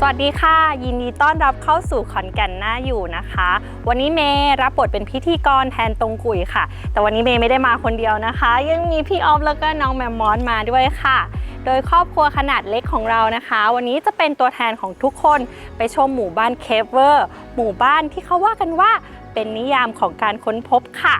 สวัสดีค่ะ ยินดีต้อนรับเข้าสู่ขอนแก่นหน้าอยู่นะคะ วันนี้เมย์รับบทเป็นพิธีกรแทนตรงกุยค่ะ แต่วันนี้เมย์ไม่ได้มาคนเดียวนะคะ ยังมีพี่ออฟแล้วก็น้องแมมมอนมาด้วยค่ะ โดยครอบครัวขนาดเล็กของเรานะคะ วันนี้จะเป็นตัวแทนของทุกคนไปชมหมู่บ้านเคเวอร์หมู่บ้านที่เขาว่ากันว่าเป็นนิยามของการค้นพบค่ะ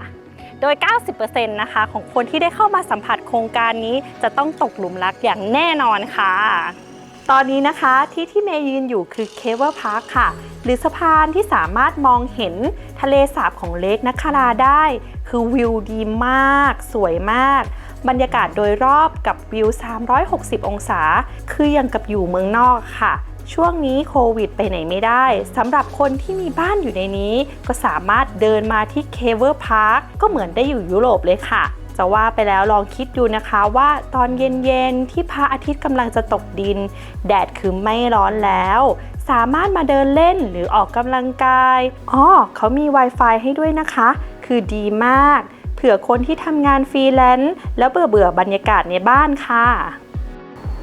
โดย 90%นะคะ ของคนที่ได้เข้ามาสัมผัสโครงการนี้จะต้องตกหลุมรักอย่างแน่นอนค่ะ ตอนนี้นะคะที่ที่เมย์ยืนอยู่คือเคเวอร์พาร์คค่ะ หรือสะพานที่สามารถมองเห็นทะเลสาบของเลกนัคราได้ คือวิวดีมาก สวยมาก บรรยากาศโดยรอบกับวิว 360 องศา คือยังกับอยู่เมืองนอกค่ะ ช่วงนี้โควิดไปไหนไม่ได้สำหรับคนที่มีบ้านอยู่ในนี้ ก็สามารถเดินมาที่เคเวอร์พาร์คก็เหมือนได้อยู่ยุโรปเลยค่ะ จะว่าไปแล้วลองคิดดูนะคะว่าตอนเย็นๆที่พระอาทิตย์กำลังจะตกดิน แดดคือไม่ร้อนแล้ว สามารถมาเดินเล่นหรือออกกำลังกายอ๋อเขามี Wi-Fi ให้ด้วยนะคะ คือดีมาก เผื่อคนที่ทำงานฟรีแลนซ์แล้วเบื่อเบื่อบรรยากาศในบ้านค่ะ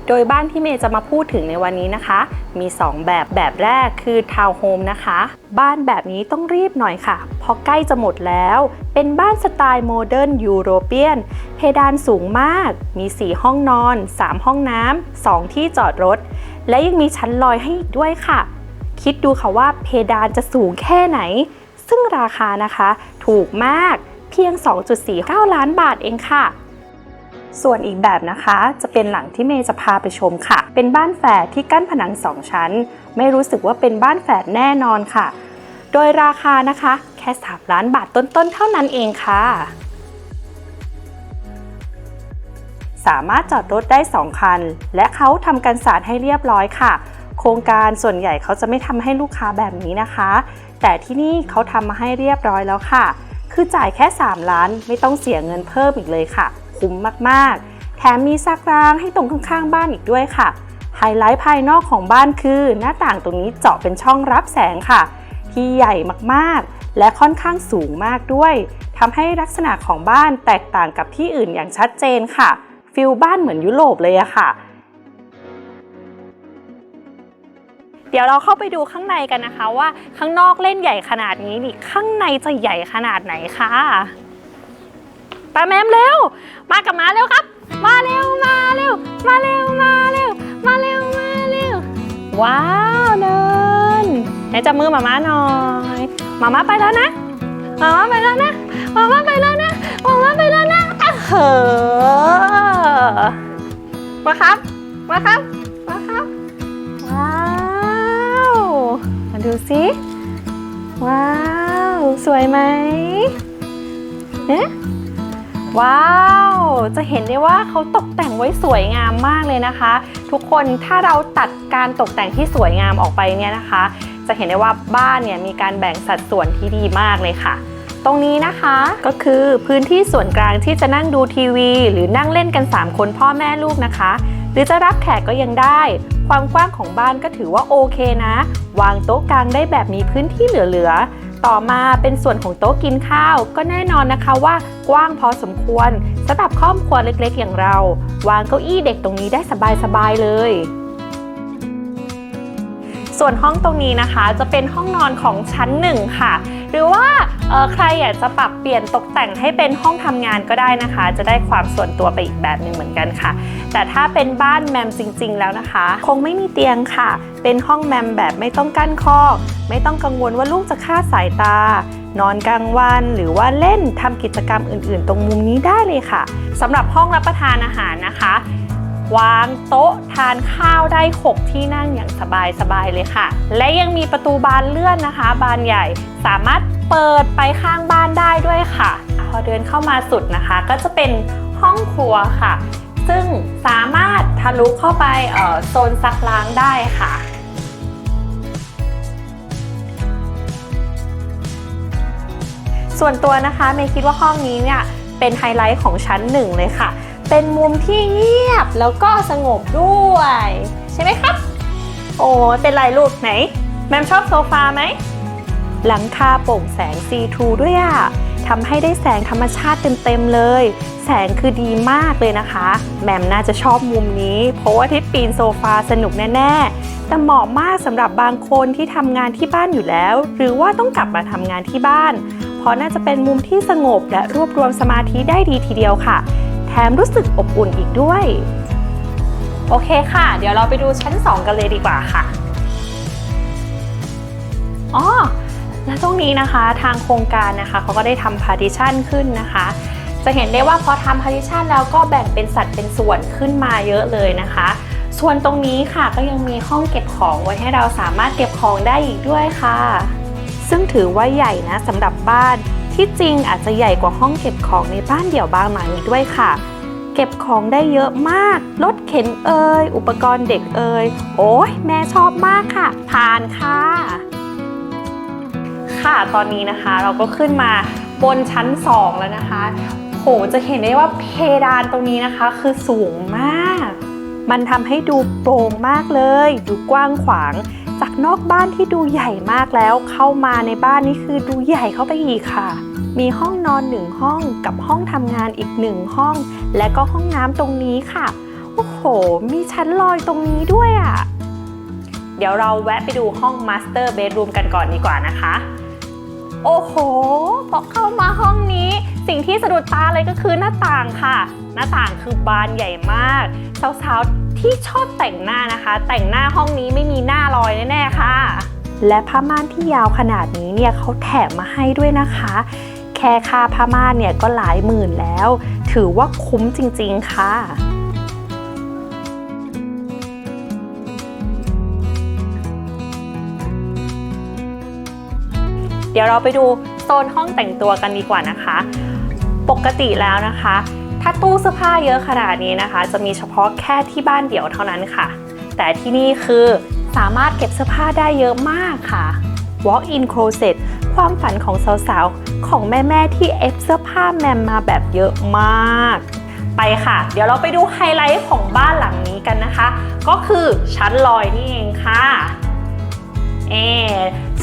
โดยบ้านที่เมย์จะมาพูดถึงในวันนี้นะคะ มี 2 แบบแบบแรกคือทาวน์โฮมนะคะ บ้านแบบนี้ต้องรีบหน่อยค่ะ เพราะใกล้จะหมดแล้ว เป็นบ้านสไตล์โมเดิร์นยูโรเปียนเพดานสูงมาก มี 4 ห้องนอน 3 ห้องน้ำ2ที่จอดรถ และยังมีชั้นลอยให้อีกด้วยค่ะ คิดดูค่ะว่าเพดานจะสูงแค่ไหน ซึ่งราคานะคะ ถูกมากเพียง 2.49 ล้านบาทเองค่ะ ส่วนอีกแบบนะคะจะเป็นหลังที่เมย์จะพาไปชมค่ะ เป็นบ้านแฝดที่กั้นผนังสองชั้น ไม่รู้สึกว่าเป็นบ้านแฝดแน่นอนค่ะ โดยราคานะคะ แค่ 3 ล้านบาทต้นๆ เท่านั้นเองค่ะ สามารถจอดรถได้ 2 คัน และเขาทำกันศาสให้เรียบร้อยค่ะ โครงการส่วนใหญ่เขาจะไม่ทำให้ลูกค้าแบบนี้นะคะ แต่ที่นี่เขาทำมาให้เรียบร้อยแล้วค่ะ คือจ่ายแค่ 3 ล้านไม่ต้องเสียเงินเพิ่มอีกเลยค่ะ คุ้มมากๆ แถมมีซักร้างให้ตรงข้างๆ บ้านอีกด้วยค่ะ ไฮไลท์ภายนอกของบ้านคือ หน้าต่างตรงนี้เจาะเป็นช่องรับแสงค่ะ ที่ใหญ่มากๆ และค่อนข้างสูงมากด้วยทำให้ลักษณะของบ้านแตกต่างกับที่อื่นอย่างชัดเจนค่ะฟิลบ้านเหมือนยุโรปเลยอะค่ะ เดี๋ยวเราเข้าไปดูข้างในกันนะคะว่าข้างนอกเล่นใหญ่ขนาดนี้นี่ข้างในจะใหญ่ขนาดไหนคะ ป้าแมมเร็ว มากับมาเร็วครับ มาเร็วมาเร็ว มาเร็วมาเร็ว มาเร็วมาเร็ว ว้าวเดินไหนจับมือหมาม้าหน่อยหมาม้าไปแล้วนะหมาม้าไปแล้วนะหมาม้าไปแล้วนะหมาม้าไปแล้วนะอะเหอะมาครับ มาครับ มาครับ ว้าวมาดูสิว้าว สวยไหมเอ๊ะ ว้าว จะเห็นได้ว่าเขาตกแต่งไว้สวยงามมากเลยนะคะ ทุกคนถ้าเราตัดการตกแต่งที่สวยงามออกไปเนี่ยนะคะ จะเห็นได้ว่าบ้านเนี่ยมีการแบ่งสัดส่วนที่ดีมากเลยค่ะ ตรงนี้นะคะก็คือพื้นที่ส่วนกลางที่จะนั่งดูทีวี หรือนั่งเล่นกัน 3 คนพ่อแม่ลูกนะคะ หรือจะรับแขกก็ยังได้ ความกว้างของบ้านก็ถือว่าโอเคนะ วางโต๊ะกลางได้แบบมีพื้นที่เหลือๆ ต่อมาเป็นส่วนของโต๊ะกินข้าว ก็แน่นอนนะคะว่ากว้างพอสมควรสำหรับครอบครัวเล็กๆ อย่างเรา วางเก้าอี้เด็กตรงนี้ได้สบายๆ เลย ส่วนห้องตรงนี้นะคะจะเป็นห้องนอนของชั้นหนึ่งค่ะ หรือว่าใครอยากจะปรับเปลี่ยนตกแต่งให้เป็นห้องทำงานก็ได้นะคะ จะได้ความส่วนตัวไปอีกแบบหนึ่งเหมือนกันค่ะ แต่ถ้าเป็นบ้านแมมจริง ๆ แล้วนะคะ คงไม่มีเตียงค่ะ เป็นห้องแมมแบบไม่ต้องกั้นคอกไม่ต้องกังวลว่าลูกจะคลาดสายตา นอนกลางวันหรือว่าเล่นทำกิจกรรมอื่น ๆ ตรงมุมนี้ได้เลยค่ะสำหรับห้องรับประทานอาหารนะคะ วางโต๊ะทานข้าวได้ 6 ที่นั่งอย่างสบายๆเลยค่ะ และยังมีประตูบานเลื่อนนะคะ บานใหญ่สามารถเปิดไปข้างบ้านได้ด้วยค่ะ พอเดินเข้ามาสุดนะคะ ก็จะเป็นห้องครัวค่ะ ซึ่งสามารถทะลุเข้าไปออโซนซักล้างได้ค่ะส่วนตัวนะคะเมย์คิดว่าห้องนี้เนี่ยเป็นไฮไลท์ของชั้นหนึ่งเลยค่ะ เป็นมุมที่เงียบแล้วก็สงบด้วย ใช่ไหมครับ โอ้เป็นไรลูกไหน แมมชอบโซฟาไหม หลังคาโปร่งแสงซีทูด้วยอะทำให้ได้แสงธรรมชาติเต็มๆเลย แสงคือดีมากเลยนะคะ แมมน่าจะชอบมุมนี้ เพราะว่าที่ปีนโซฟาสนุกแน่ๆ แต่เหมาะมากสำหรับบางคนที่ทำงานที่บ้านอยู่แล้ว หรือว่าต้องกลับมาทำงานที่บ้าน เพราะน่าจะเป็นมุมที่สงบและรวบรวมสมาธิได้ดีทีเดียวค่ะ ถมรู้สึกอบอุ่นอีกด้วย โอเคค่ะ เดี๋ยวเราไปดูชั้น 2 กันเลยดีกว่าค่ะอ๋อและตรงนี้นะคะทางโครงการนะคะเขาก็ได้ทำ partition ขึ้นนะคะ จะเห็นได้ว่าพอทำ partition แล้วก็แบ่งเป็นสัดเป็นส่วนขึ้นมาเยอะเลยนะคะ ส่วนตรงนี้ค่ะก็ยังมีห้องเก็บของไว้ให้เราสามารถเก็บของได้อีกด้วยค่ะ ซึ่งถือว่าใหญ่นะสำหรับบ้าน ที่จริงอาจจะใหญ่กว่าห้องเก็บของในบ้านเดี่ยวบางหลังอีกด้วยค่ะ เก็บของได้เยอะมาก รถเข็นเอ่ยอุปกรณ์เด็กเอ่ยโอ้ยแม่ชอบมากค่ะ ผ่านค่ะ ค่ะตอนนี้นะคะเราก็ขึ้นมาบนชั้น 2 แล้วนะคะ โหจะเห็นได้ว่าเพดานตรงนี้นะคะ คือสูงมาก มันทำให้ดูโปร่งมากเลย ดูกว้างขวาง จากนอกบ้านที่ดูใหญ่มากแล้วเข้ามาในบ้านนี่คือดูใหญ่เข้าไปอีกค่ะ มีห้องนอนหนึ่งห้องกับห้องทำงานอีกหนึ่งห้อง และก็ห้องน้ำตรงนี้ค่ะ โอ้โห มีชั้นลอยตรงนี้ด้วยอะ่ะ เดี๋ยวเราแวะไปดูห้อง Master Bedroom กันก่อนดีกว่านะคะ โอ้โห พอเข้ามาห้องนี้ สิ่งที่สะดุดตาเลยก็คือหน้าต่างค่ะ หน้าต่างคือบานใหญ่มาก สาวๆ ที่ชอบแต่งหน้านะคะ แต่งหน้าห้องนี้ไม่มีหน้ารอยแน่ๆค่ะ และผ้าม่านที่ยาวขนาดนี้เนี่ยเขาแถมมาให้ด้วยนะคะ แค่ค่าผ้าม่านเนี่ยก็หลายหมื่นแล้ว ถือว่าคุ้มจริงๆค่ะเดี๋ยวเราไปดูโซนห้องแต่งตัวกันดีกว่านะคะ ปกติแล้วนะคะ ถ้าตู้เสื้อผ้าเยอะขนาดนี้นะคะ จะมีเฉพาะแค่ที่บ้านเดี่ยวเท่านั้นค่ะ แต่ที่นี่คือสามารถเก็บเสื้อผ้าได้เยอะมากค่ะ Walk-in closet ความฝันของสาวๆ ของแม่ๆ ที่เอฟเสื้อผ้าแมมมาแบบเยอะมาก ไปค่ะ เดี๋ยวเราไปดูไฮไลท์ของบ้านหลังนี้กันนะคะ ก็คือชั้นลอยนี่เองค่ะเอ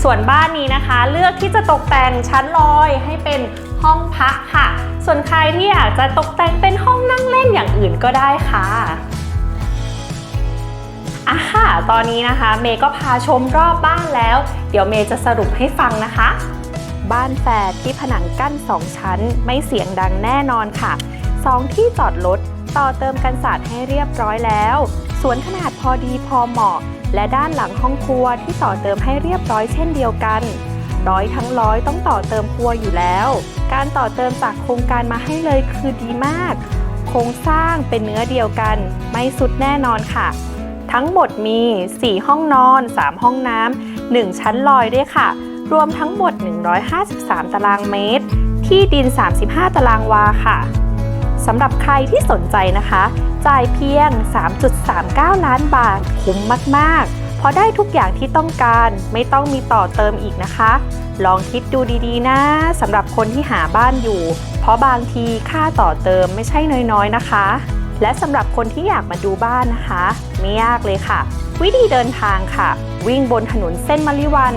ส่วนบ้านนี้นะคะ เลือกที่จะตกแต่งชั้นลอยให้เป็น ห้องพักค่ะ ส่วนใครที่อยากจะตกแต่งเป็นห้องนั่งเล่นอย่างอื่นก็ได้ค่ะอะค่ะ ตอนนี้นะคะ เมย์ก็พาชมรอบบ้านแล้ว เดี๋ยวเมย์จะสรุปให้ฟังนะคะ บ้านแฝดที่ผนังกั้น 2 ชั้น ไม่เสียงดังแน่นอนค่ะ 2 ที่จอดรถต่อเติมกันศาสตร์ให้เรียบร้อยแล้วสวนขนาดพอดีพอเหมาะ และด้านหลังห้องครัวที่ต่อเติมให้เรียบร้อยเช่นเดียวกัน ร้อยทั้งร้อยต้องต่อเติมครัวอยู่แล้ว การต่อเติมจากโครงการมาให้เลยคือดีมาก โครงสร้างเป็นเนื้อเดียวกัน ไม่สุดแน่นอนค่ะ ทั้งหมดมี 4 ห้องนอน 3 ห้องน้ำ 1 ชั้นลอยด้วยค่ะ รวมทั้งหมด 153 ตารางเมตร ที่ดิน 35 ตารางวาค่ะสำหรับใครที่สนใจนะคะ จ่ายเพียง 3.39 ล้านบาทคุ้มมาก ๆ พราะได้ทุกอย่างที่ต้องการไม่ต้องมีต่อเติมอีกนะคะ ลองคิดดูดีๆ นะสำหรับคนที่หาบ้านอยู่ เพราะบางทีค่าต่อเติมไม่ใช่น้อยๆนะคะ และสำหรับคนที่อยากมาดูบ้านนะคะ ไม่ยากเลยค่ะ วิธีเดินทางค่ะ วิ่งบนถนนเส้นมะลิวัน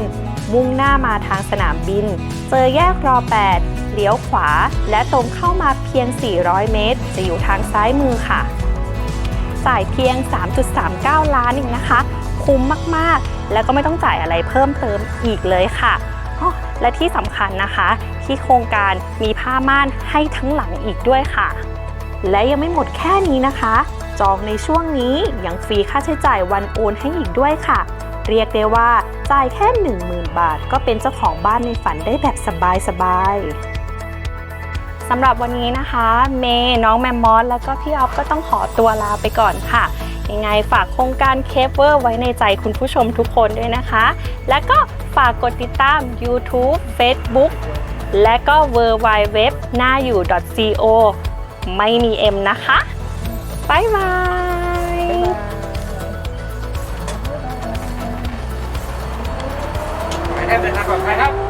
มุ่งหน้ามาทางสนามบิน เจอแยกรอ 8 เลี้ยวขวา และตรงเข้ามาเพียง 400 เมตร จะอยู่ทางซ้ายมือค่ะจ่ายเพียง 3.39 ล้านเองนะคะ คุ้มมากๆ แล้วก็ไม่ต้องจ่ายอะไรเพิ่มเติมอีกเลยค่ะอ้อและที่สำคัญนะคะ ที่โครงการมีผ้าม่านให้ทั้งหลังอีกด้วยค่ะ และยังไม่หมดแค่นี้นะคะ จองในช่วงนี้ยังฟรีค่าใช้จ่ายวันโอนให้อีกด้วยค่ะ เรียกได้ว่าจ่ายแค่ 10,000 บาท ก็เป็นเจ้าของบ้านในฝันได้แบบสบายๆสำหรับวันนี้นะคะ เมย์น้องแมมมอสแล้วก็พี่ออฟก็ต้องขอตัวลาไปก่อนค่ะังไงฝากโครงการเคเวอร์ไว้ในใจคุณผู้ชมทุกคนด้วยนะคะ และก็ฝากกดติดตาม YouTube Facebook และก็ w w w หน้าอยู่ .co ไม่มี M นะคะบายบายไปครับเดินทางปลอดภัครับ